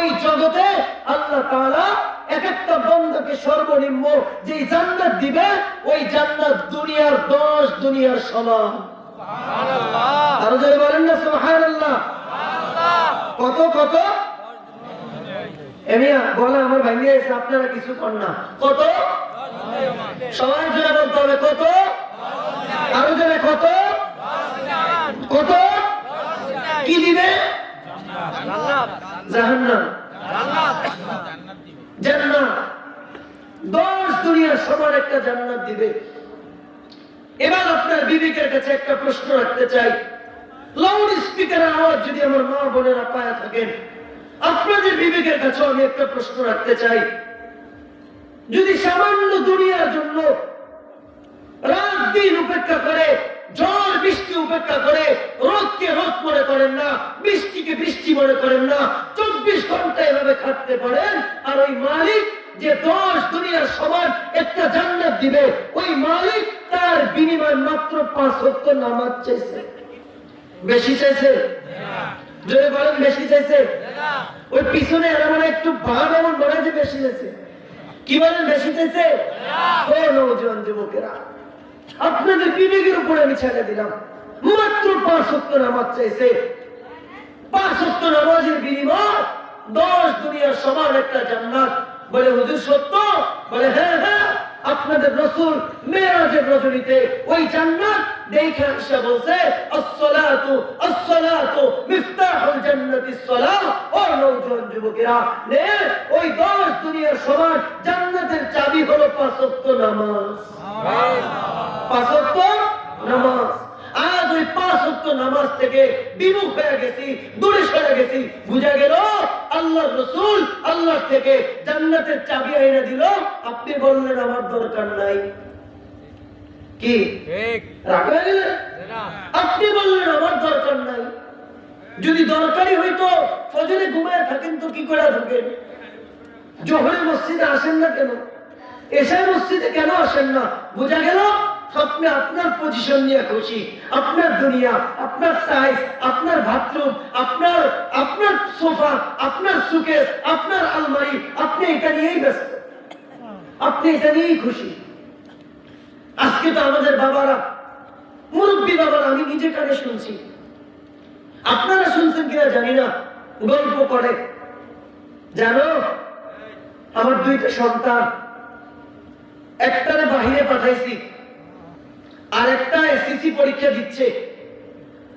ওই জগতে আল্লাহ তাআলা এক একটা বন্ধকে সর্বনিম্ন যে জান্নাত দিবে ওই জান্নাত দুনিয়ার দশ দুনিয়ার সমান। আরও যাই বলেন না সুবহানাল্লাহ। কত কত? এমিয়া বলে আমার ভাঙিয়ে এসে আপনারা কিছু কর না। কত? সবাই জোরে বলতে হবে কত? আরও জোরে কত? কত? কি দিবে? সমান একটা জান্নাত দিবে। এবার আপনার বিবেকের কাছে একটা প্রশ্ন রাখতে চাই। লাউড স্পিকারের আওয়াজ যদি আমার মা বোনেরা পায়া থাকেন, আপনাদের বিবেকের কাছে আমি একটা প্রশ্ন রাখতে চাই। যদি সামান্য দুনিয়ার জন্য রাত দিন উপেক্ষা করে ঝড় বৃষ্টি উপেক্ষা করে রোদকে রোদ মনে করেন না বৃষ্টিকে বৃষ্টি মনে করেন না। চব্বিশ ঘণ্টা এভাবে খাটতে পারেন আর ওই মালিক যে দশ দুনিয়ার সমান একটা জান্নাত দিবে ওই মালিক তার বিনিময় মাত্র পাঁচ হত্য নামাজ চাইছে। বেশি চাইছে? জোরে বলেন বেশি চাইছে? ওই পিছনে এরা মানে একটু ভাব এমন মনে যে বেশি চাইছে। কি বলেন বেশি চাইছে? ও নৌজওয়ান যুবকেরা। আপনাদের বিবেকের উপরে আমি ছেড়ে দিলাম। মাত্র পাঁচ সত্য নামাজ চাইছে। পাঁচ সত্য নামাজের বিনিময় দশ দুনিয়ার সমান একটা জান্নাত। বলে, হুজুর, সত্য? বলে হ্যাঁ হ্যাঁ আপনাদের রসুল মেরাজের রজনীতে ওই জান্নাত দেখে আসা বলছে, আসসালাতু আসসালাতু, মিফতাহুল জান্নাতিস সালাহ ও নওজোয়ান যুবকেরা, নে, ওই দশ দুনিয়ার সমান জান্নাতের চাবি হলো পাঁচ নামাজ। পাঁচ ওয়াক্ত নামাজ। আজ ওই পাঁচ ওয়াক্ত নামাজ থেকে বিমুখ হয়ে গেছি দূরে সরে গেছি। বুঝা গেল রসুল আল্লাহ থেকে জান্নাতের চাবি এনে দিল। আপনি বললেন আমার দরকার নাই। কি? গেলেন? আপনি বললেন আমার দরকার নাই। যদি দরকারি হইতো ফজরে ঘুমায় থাকেন তো কি করে থাকেন? জোহরে মসজিদে আসেন না কেন? এশায় মসজিদে কেন আসেন না? বোঝা গেল আপনি আপনার পজিশন নিয়ে খুশি। আপনার দুনিয়া, আপনার সাইজ আপনার বাথরুম আপনার আপনার সোফা আপনার সুকেস আপনার আলমারি, আপনি এটা নিয়েই ব্যস্ত। আপনি এটা নিয়েই খুশি। আজকে তো আমাদের বাবারা, মুরব্বী বাবারা, আমি নিজে কানে শুনছি। আপনারা শুনছেন কিনা জানি না, গল্প করে। জানো, আমার দুইটা সন্তান, একটারে বাহিরে পাঠাইছি। আর একটা এসএসসি পরীক্ষা দিচ্ছে।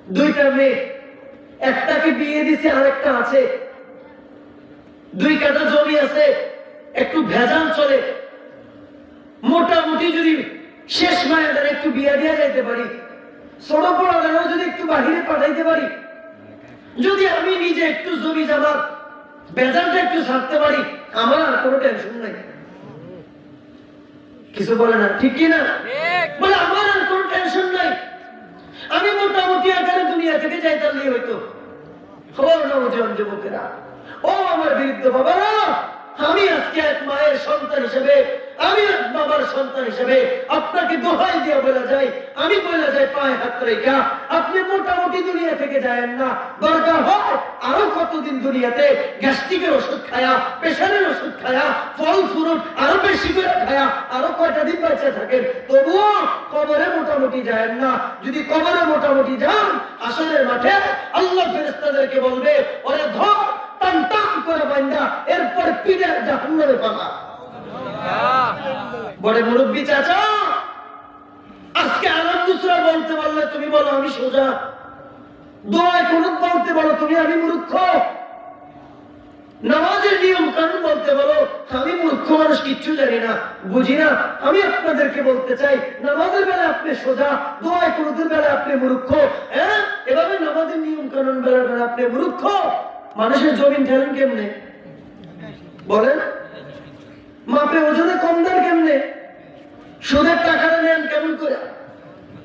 দুইটা মেয়ে। একটাকে বিয়ে দিছে আর একটা আছে। দুই কাটা জমি আছে একটু ভেজাল চলে। মোটামুটি যদি শেষ মায়াদারে একটু বিয়া দিয়া যাইতে পারি ছোট পড়ালেও যদি একটু বাহিরে পাঠাইতে পারি যদি আমি নিজে একটু জমি জামার বেজালটা একটু ছাড়তে পারি আমার আর কোনো টেনশন নাই। কিছু বলে না ঠিক কি না? বলে আমার আর কোনো টেনশন নাই আমি মোটামুটি আকারে দুনিয়া থেকে যাই তাহলেই হইতো। খবর নবজন যুবকেরা। ও আমার বিরুদ্ধে বাবারা! আমি আজকে এক মায়ের সন্তান হিসেবে, আমি এক বাবার সন্তান হিসেবে আপনাকে দোহাই দিয়ে বলা যায় আমি বলা যায় পায়ে হাত রেখা, আপনি মোটামুটি দুনিয়া থেকে যায়েন না। দরকার হয় আরও কতদিন দুনিয়াতে গ্যাস্ট্রিকের ওষুধ খায়া, প্রেশারের ওষুধ খায়া, ফল, ফ্রুট আরও বেশি করে খায়া, আরও কয়টা দিন বেঁচে থাকেন, তবুও কবরে মোটামুটি যায়েন না। যদি কবরে মোটামুটি যান আসলের মাঠে আল্লাহ ফেরেস্তাদেরকে বলবে, ওরে ধর টান টান করে বান্দা এরপর পিঠে জাহান্নামে পালা। বড় মুরব্বী চাচা আজকে আনন্দুসরা বলতে পারলে তুমি বলো আমি সোজা। দোয়ায় কোন বলতে বলো তুমি আমি মূর্খ। নামাজের নিয়ম কানুন বলতে বলো আমি মূর্খ মানুষ কিচ্ছু জানি না বুঝি না। আমি আপনাদেরকে বলতে চাই নামাজের বেলা আপনি সোজা দোয়ায় কোনদিন বেলা আপনি মূর্খ। হ্যাঁ? এভাবে নামাজের নিয়ম কানুন বেলা আপনি মূর্খ। মানুষের জমিন ঠেলেন কেমনে? বলেন। মাপে ওজনে কম দেন কেমনে? সুদের টাকাটা নেন কেমন করে?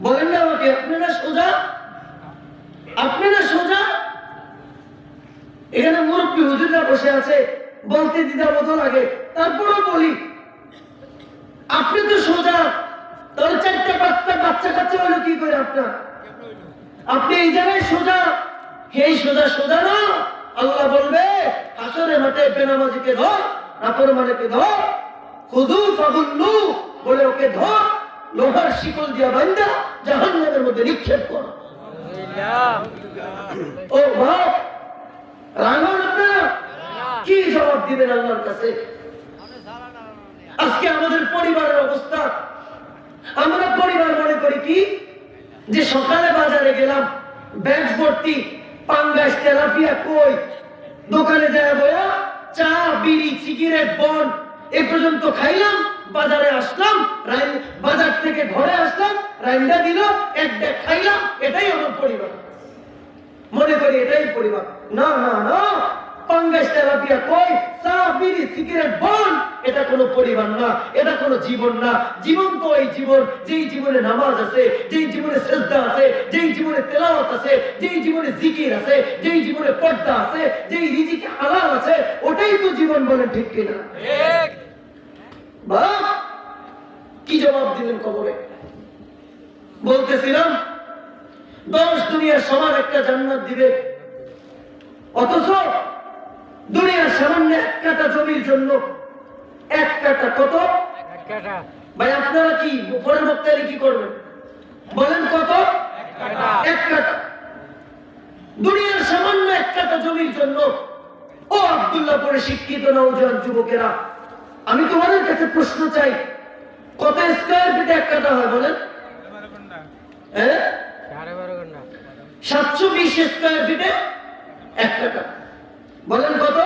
বলেন না আমাকে, আপনি না সোজা? আপনি না সোজা? এখানে মুরব্বী হুজুররা বসে আছে, বলতে দিদা মতো লাগে। তারপরেও বলি, আপনি তো সোজা, তাহলে চারটা পাঁচটা বাচ্চা কাচ্চা হলো কি করে আপনার? আপনি এই জায়গায় সোজা, এই সোজা সোজা না? আল্লাহ বলবে আসরে মাঠে বেনামাজিকে ধর নাফরমানকে ধর খুদু ফাগুল্লু বলে ওকে ধর লোহার শিকল দিয়া বান্দা জাহান্নামের মধ্যে নিক্ষেপ কর। ও বাপ রাঙন আপনারা কি জবাব দিবেন আল্লাহর কাছে? আজকে আমাদের পরিবারের অবস্থা। আমরা পরিবার মনে করি কি? যে সকালে বাজারে গেলাম ব্যাগ ভর্তি পাঙ্গাস তেলাপিয়া কই? দোকানে যায় বয়া, চা, বিড়ি, সিগারেট, বন, এ পর্যন্ত খাইলাম, বাজারে আসলাম বাজার থেকে ঘরে আসলাম রাইন্দা দিল, এক ডেক খাইলাম, এটাই আমার পরিবার। মনে করি এটাই পরিবার। না না না। পাঙ্গাস তেলাপিয়া কই? চা বিড়ি সিগারেট বন! এটা কোনো পরিবার না এটা কোনো জীবন না। জীবন তো এই জীবন যেই জীবনে নামাজ আছে যেই জীবনে শ্রদ্ধা আছে যেই জীবনে তেলাওয়াত আছে যেই জীবনে জিকির আছে যেই জীবনে পর্দা আছে যেই রিজিকে হালাল আছে ওটাই তো জীবন বলে ঠিক কিনা? বা কি জবাব দিলেন কবরে? বলতেছিলাম দশ দুনিয়ার সমান একটা জান্নাত দিবে। অথচ দুনিয়ার সামান্য এক কাটা জমির জন্য এক কাটা কত? ভাই আপনারা কি পরের বক্তারে কি করবেন? বলেন কত? এক কাটা। দুনিয়ার সামান্য এক কাটা জমির জন্য ও আব্দুল্লাহ পরে শিক্ষিত নৌজন যুবকেরা আমি তোমাদের কাছে প্রশ্ন চাই কত স্কোয়ার ফিটে এক কাটা হয় বলেন? হ্যাঁ? সাতশো বিশ স্কোয়ার ফিটে এক কাটা। বলেন কত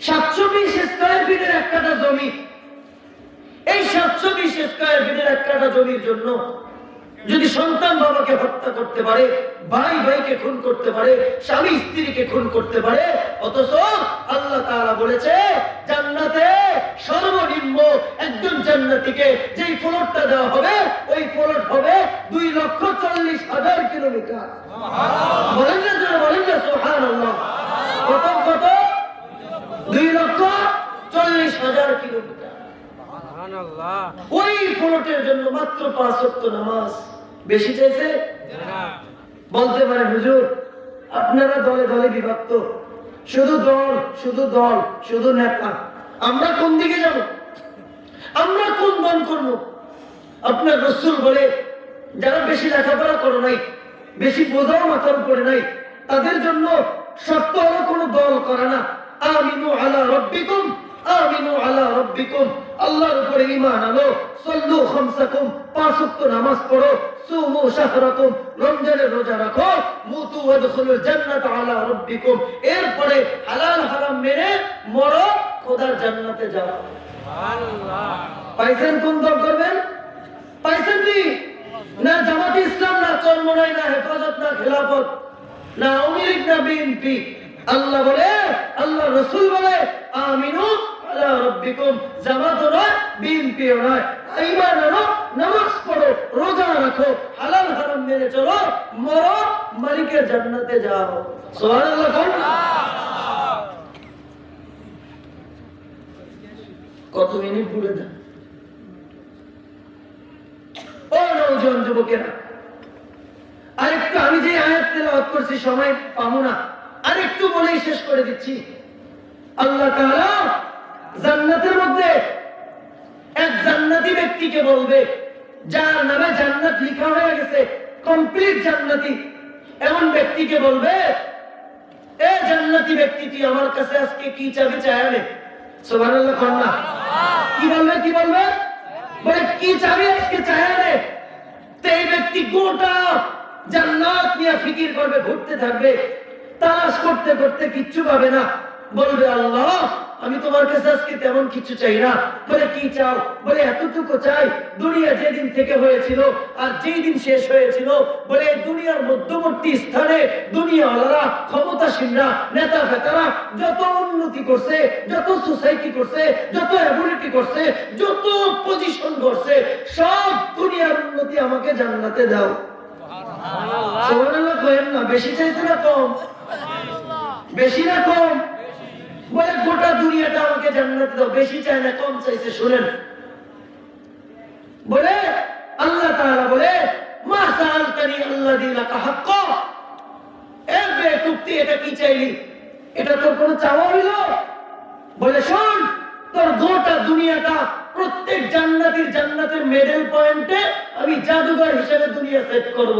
সাতশো বিশ স্কোয়ার ফিটের এক কাটা জমি। এই সাতশো বিশ স্কোয়ার ফিটের এক কাটা জমির জন্য যদি সন্তান বাবাকে হত্যা করতে পারে, ভাই ভাইকে খুন করতে পারে, স্বামী স্ত্রীকে খুন করতে পারে, অথচ আল্লাহ তাআলা বলেছে, জান্নাতে সর্বনিম্ন একজন জান্নাতীকে যেই প্লটটা দেওয়া হবে, ওই প্লট হবে দুই লক্ষ চল্লিশ হাজার কিলোমিটার। বলেন না বলেন না, সুবহানাল্লাহ। কত কত চল্লিশ হাজার কিলোমিটার। ওই জন্য মাত্র পাঁচ ওয়াক্ত নামাজ। বেশি চাইছে? বলতে পারে হুজুর আপনারা দলে দলে বিভক্ত। শুধু দল শুধু দল শুধু নেতা। আমরা কোন দিকে যাব? আমরা কোন দল করব? আপনার রসুল বলে যারা বেশি লেখাপড়া করে নাই বেশি বোঝাও মাথার উপরে নাই তাদের জন্য শর্ত হলো কোনো দল করে না। আমিনু আলা রব্বিকুম। আমিনু আলা রব্বিকুম। আল্লাহর উপরে ঈমান আনো। সল্লু খামসাকুম। পাঁচ ওয়াক্ত নামাজ পড়ো। সুমু শাহরাকুম। রমজানের রোজা রাখো। মুতু ওয়াদখুলুল জান্নাত আলা রব্বিকুম। এরপরে হালাল হারাম মেনে মরো খোদার জান্নাতে যাও। পাইছেন কোন দল করবেন? পাইছেন কি? না জামাত ইসলাম না চরমনাই না হেফাজত না খেলাফত না আওয়ামী লীগ না বিএনপি। আল্লাহ বলে আল্লাহ রসুল বলে আমিনু আলা রব্বিকুম, জামাত নয়, বিএনপিও আমি যে আয়াত করছি, সময় পাবো না, আরেকটু বলেই শেষ করে দিচ্ছি। আল্লাহ তাআলা জান্নাতের মধ্যে এক জান্নাতি ব্যক্তিকে বলবে, যার নামে জান্নাত লেখা হয়ে গেছে কমপ্লিট জান্নাতি। এমন ব্যক্তিকে বলবে, এ জান্নাতি ব্যক্তি, তুই আমার কাছে আজকে কি চাবি চায়ালে সুবহানাল্লাহ কন্যা কি বলবে কি বলবে? বলে, কি চাবি আজকে চায়ালে এই ব্যক্তি গোটা জান্নাত নিয়ে ফিকির করবে, ঘুরতে থাকবে, তালাশ করতে করতে কিচ্ছু পাবে না। বলবে, আল্লাহ আমি তোমার কাছে আজকে তেমন কিছু চাই না। বলে কি চাও? বলে এতটুকু চাই দুনিয়া যেদিন থেকে হয়েছিল আর যেই দিন শেষ হয়েছিল বলে দুনিয়ার মধ্যবর্তী স্থানে দুনিয়াওয়ালারা ক্ষমতাসীনরা নেতা ফেতারা যত উন্নতি করছে যত সোসাইটি করছে যত অ্যাবিলিটি করছে যত পজিশন করছে সব দুনিয়ার উন্নতি আমাকে জান্নাতে দাও। সুবহানাল্লাহ। কইেন না বেশি চাইছে না কম? বেশি না কম? বলে গোটা দুনিয়াটা আমাকে জান্নাতে দাও। বেশি চাই না কম চাইছে শুনেন। বলে আল্লাহ তাআলা বলে মা সাআলতানি আল্লাযী লাকা হাক্কা? এ বেকুফতি এটা কি চাইলি? এটা তোর কোনো চাওয়া হইল? বলে শোন তোর গোটা দুনিয়াটা প্রত্যেক জান্নাতির জান্নাতের মেডেল পয়েন্টে আমি জাদুঘর হিসেবে দুনিয়া সেট করব।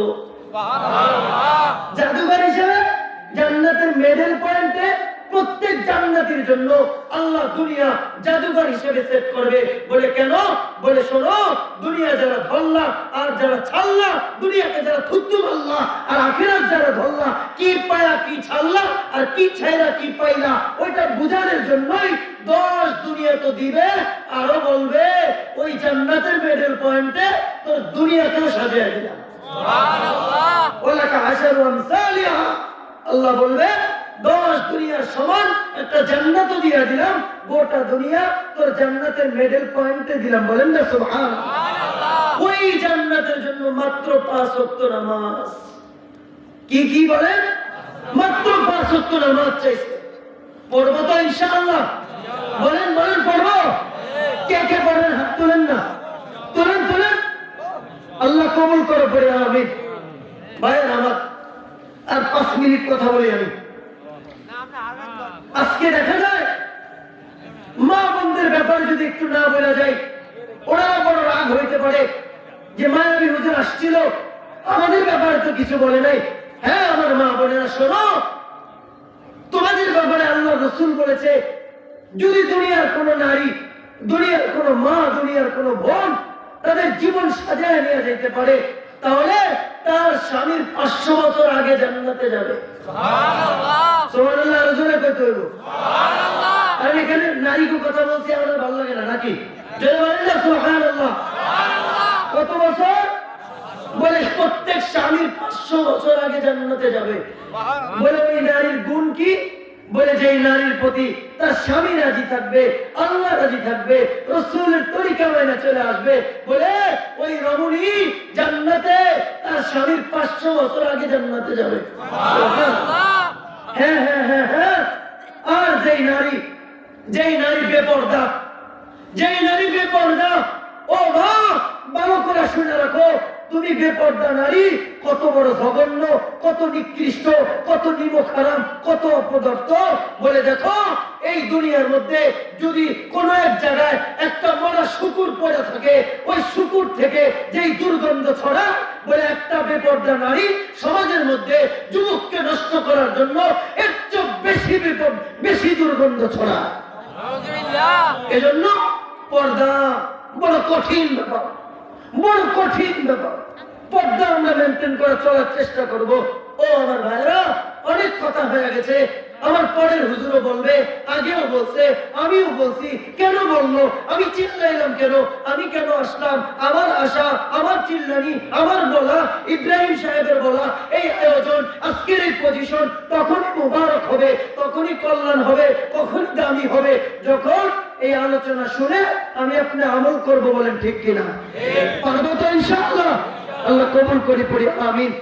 জাদুঘর হিসেবে জান্নাতের মেডেল পয়েন্টে প্রত্যেক জান্নাতির জন্য আল্লাহ দুনিয়া জাদুঘর হিসেবে সেট করবে। বলে কেন? বলে শোনো দুনিয়া যারা ধরলা আর যারা ছাড়লা দুনিয়াকে যারা থুতু মারলা আর আখিরাত যারা ধরলা কি পায়া কি ছাড়লা আর কি ছাইরা কি পাইলা ওইটা বুঝানোর জন্যই দশ দুনিয়া তো দিবে আরও বলবে ওই জান্নাতের মেডেল পয়েন্টে তোর দুনিয়াকেও সাজিয়ে দিলাম। ওলাকা আমসালিহা। আল্লাহ বলবে দশ দুনিয়ার সমান একটা জান্নাত দিয়ে দিলাম, গোটা দুনিয়া তোর জান্নাতের মেডেল পয়েন্টে দিলাম। বলেন না সুবহান ওই জান্নাতের জন্য মাত্র পাঁচ ওয়াক্ত নামাজ। কি কি বলেন? মাত্র পাঁচ ওয়াক্ত নামাজ চাইছে। পড়ব তো ইনশাআল্লাহ। বলেন বলেন, পড়ব। কে কে পড়বেন হাত তুলেন না। তুলেন তুলেন। আল্লাহ কবুল করে, পড়ে, আমিন। ভাইয়ের আমার আর পাঁচ মিনিট কথা বলি আমি। আজকে দেখা যায় মা বোনদের ব্যাপারে যদি একটু না বলা যায় ওরা বড় রাগ হইতে পারে যে মায়াবী হুজুর আসছিল। আমাদের ব্যাপারে তো কিছু বলে নাই। হ্যাঁ আমার মা বোনেরা শোনো তোমাদের ব্যাপারে আল্লাহ রসুল বলেছে যদি দুনিয়ার কোন নারী দুনিয়ার কোন মা দুনিয়ার কোন বোন তাদের জীবন সাজায় নিয়ে যেতে পারে তাহলে তার স্বামীর পাঁচশো বছর আগে জান্নাতে যাবে আলোচনা করতে হইব আর এখানে নারীকে কথা বলছি আমাদের ভালো লাগে না নাকি? যদি বলেন না সোহানুল্লাহ কত বছর? বলে প্রত্যেক স্বামীর পাঁচশো বছর আগে জান্নাতে যাবে। বলে ওই নারীর গুণ কি? বলে যে নারীর প্রতি তার স্বামী রাজি থাকবে আল্লাহ রাজি থাকবে রসুলের তরিকা মাইনা চলে আসবে বলে ওই রমণী জান্নাতে তার স্বামীর পাঁচশো বছর আগে জান্নাতে যাবে। হ্যাঁ হ্যাঁ হ্যাঁ হ্যাঁ। আর যেই নারী যেই নারী বেপর্দা, যেই নারী বেপর্দা, ও মা, ভালো করে শুনে রাখো, তুমি বেপর্দা নারী, কত বড় জঘন্য, কত নিকৃষ্ট, কত নিমক হারাম কত অপদার্থ বলে দেখো, এই দুনিয়ার মধ্যে যদি কোনো এক জায়গায় একটা মরা শুকুর পড়ে থাকে, ওই শুকুর থেকে যেই দুর্গন্ধ ছড়া বলে একটা বেপর্দা নারী সমাজের মধ্যে যুবককে নষ্ট করার জন্য এর চেয়ে বেশি বিপদ, বেশি দুর্গন্ধ ছড়া এজন্য পর্দা বড় কঠিন ব্যাপার, বড় কঠিন ব্যাপার। পর্দা আমরা মেনটেন করার, চলার চেষ্টা করব। ও আমার ভাইরা অনেক কথা হয়ে গেছে। আমার পরের হুজুরও বলবে আগেও বলছে আমিও বলছি কেন বলল? আমি চিল্লাইলাম কেন? আমি কেন আসলাম? আমার আশা আমার চিল্লানি আমার বলা ইব্রাহিম সাহেবের বলা এই আয়োজন আজকের এই পজিশন তখনই মোবারক হবে তখনই কল্যাণ হবে কখনই দামি হবে। যখন এই আলোচনা শুনে আমি আপনি আমল করব বলেন ঠিক কিনা? পারব তো ইনশাআল্লাহ? আল্লাহ কবুল করি পড়ি আমিন।